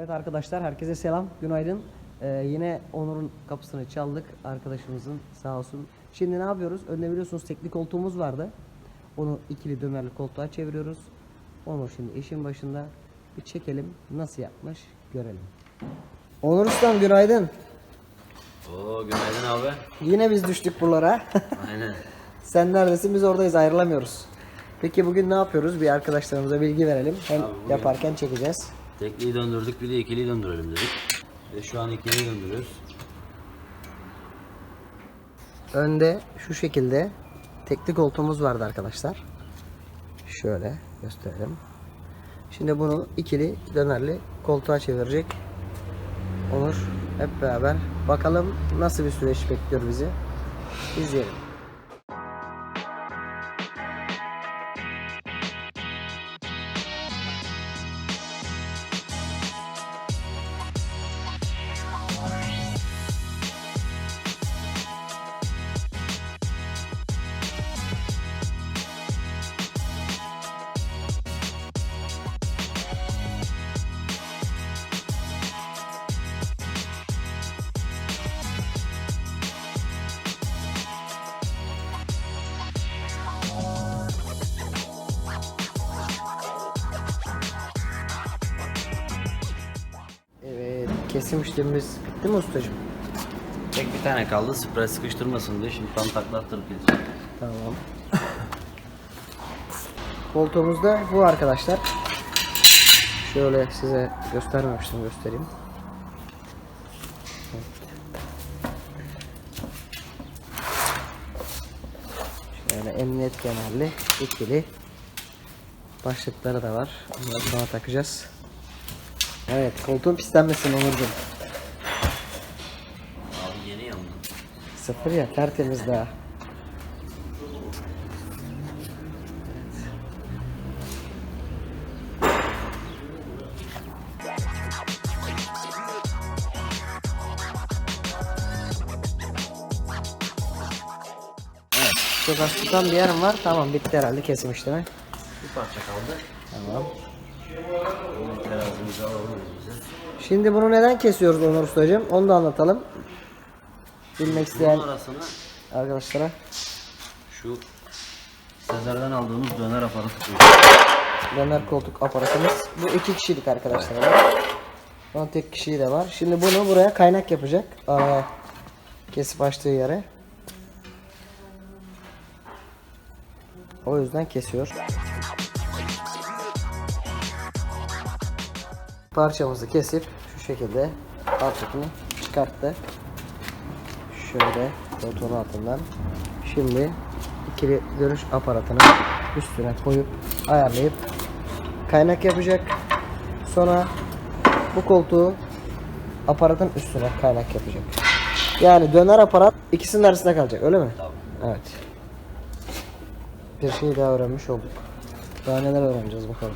Evet arkadaşlar herkese selam, günaydın. Ee, yine Onur'un kapısını çaldık arkadaşımızın sağ olsun. Şimdi ne yapıyoruz? Önde biliyorsunuz tekli koltuğumuz vardı. Onu ikili dönerli koltuğa çeviriyoruz. Onur şimdi işin başında. Bir çekelim nasıl yapmış görelim. Onur Ustam günaydın. Oo günaydın abi. Yine biz düştük buralara. Aynen. Sen neredesin biz oradayız ayrılamıyoruz. Peki bugün ne yapıyoruz? Bir arkadaşlarımıza bilgi verelim. Hem Abi bugün- yaparken çekeceğiz. Tekliyi döndürdük bir de ikiliyi döndürelim dedik. Ve şu an ikiliyi döndürüyoruz. Önde şu şekilde tekli koltuğumuz vardı arkadaşlar. Şöyle gösterelim. Şimdi bunu ikili dönerli koltuğa çevirecek. Onur hep beraber bakalım nasıl bir süreç bekliyor bizi. İzleyelim. Kesim işlemimiz bitti mi ustacığım? Tek bir tane kaldı. Sprey sıkıştırmasın diye şimdi tam taklattırıp gideceğim. Tamam. Koltuğumuzda bu arkadaşlar. Şöyle size göstermemiştim göstereyim. Şöyle emniyet kemerli ikili başlıkları da var. Onları sonra takacağız. Evet koltuğun pislenmesin Onurcuğum. Abi yeni yandı. Sıfır ya tertemiz daha. Çok az tutan bir yerim var. Tamam bitti herhalde kesim işlemi. Bir parça kaldı. Tamam. Alalım. Şimdi bunu neden kesiyoruz Onur Ustacığım? Onu da anlatalım. Bilmek isteyen Bunun arasına arkadaşlara. şu Sezer'den aldığımız döner aparatı koyuyoruz. Döner koltuk aparatımız. Bu iki kişilik arkadaşlar. Bunun tek kişiyi de var. Şimdi bunu buraya kaynak yapacak. Araya kesip açtığı yere. O yüzden kesiyor. Parçamızı kesip şu şekilde alçakını çıkarttı. Şöyle koltuğun altından. Şimdi ikili görüş aparatını üstüne koyup ayarlayıp kaynak yapacak. Sonra bu koltuğu aparatın üstüne kaynak yapacak. Yani döner aparat ikisinin arasında kalacak öyle mi? Evet. Bir şey daha öğrenmiş olduk. Daha neler öğreneceğiz bakalım.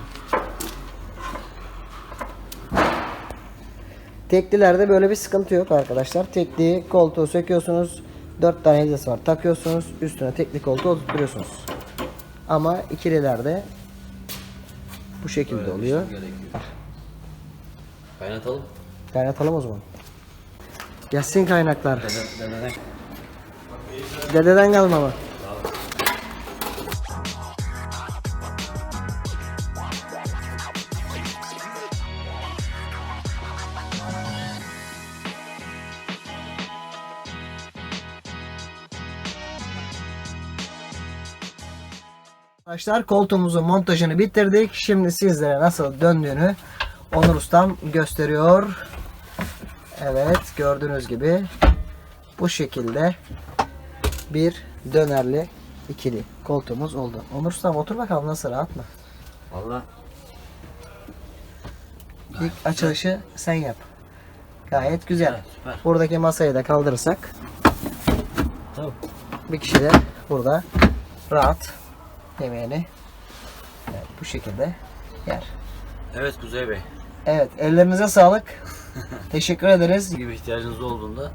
Teklilerde böyle bir sıkıntı yok arkadaşlar. Tekliği koltuğu söküyorsunuz. 4 tane vidası var. Takıyorsunuz. Üstüne tekli koltuğu oturtuyorsunuz. Ama ikililerde bu şekilde bir oluyor. şey. Kaynatalım. Kaynatalım o zaman. Gelsin kaynaklar. Dede, dededen. Dededen kalma mı? Arkadaşlar koltuğumuzun montajını bitirdik. Şimdi sizlere nasıl döndüğünü Onur Ustam gösteriyor. Evet gördüğünüz gibi bu şekilde bir dönerli ikili koltuğumuz oldu. Onur Ustam otur bakalım nasıl rahat mı? Valla İlk açılışı sen yap. Gayet güzel. Evet, süper. Buradaki masayı da kaldırırsak Tamam. bir kişi de burada rahat yemeğini evet, bu şekilde yer. Evet Kuzey Bey. Evet ellerinize sağlık. Teşekkür ederiz. Gibi ihtiyacınız olduğunda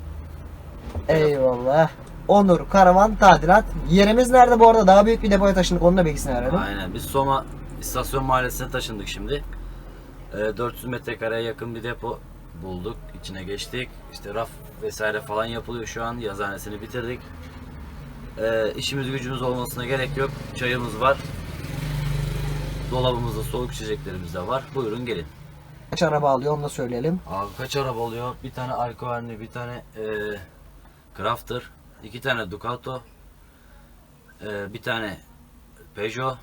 Eyvallah. Onur Karavan Tadilat. Yerimiz nerede bu arada? Daha büyük bir depoya taşındık. Onun da bilgisini verelim. Aynen biz Soma istasyon mahallesine taşındık şimdi. Ee, 400 metrekareye yakın bir depo bulduk. İçine geçtik. İşte raf vesaire falan yapılıyor şu an. Yazhanesini bitirdik. Ee, işimiz gücümüz olmasına gerek yok. Çayımız var. Dolabımızda soğuk içeceklerimiz de var. Buyurun gelin. Kaç araba alıyor onu da söyleyelim. Abi kaç araba oluyor? Bir tane Alco Harni, bir tane eee Crafter, iki tane Ducato, eee, bir tane Peugeot.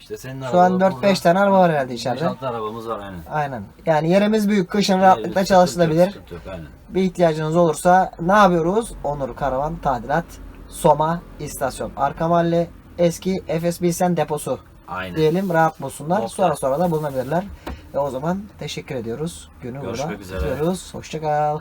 İşte senin Şu an araba 4-5 tane araba var herhalde içeride. 5-6 arabamız var aynen. Aynen. Yani yerimiz büyük. Kışın rahatlıkla yok, çalışılabilir. sıkıntı yok, aynen. Bir ihtiyacınız olursa ne yapıyoruz? Onur Karavan Tadilat Soma İstasyon. Arka mahalle eski FSB Sen deposu Aynen. diyelim rahat bulsunlar. Nokta. Sonra sonra da bulunabilirler. Ve o zaman teşekkür ediyoruz. Günü burada Görüşmek üzere. bitiriyoruz. Hoşçakal.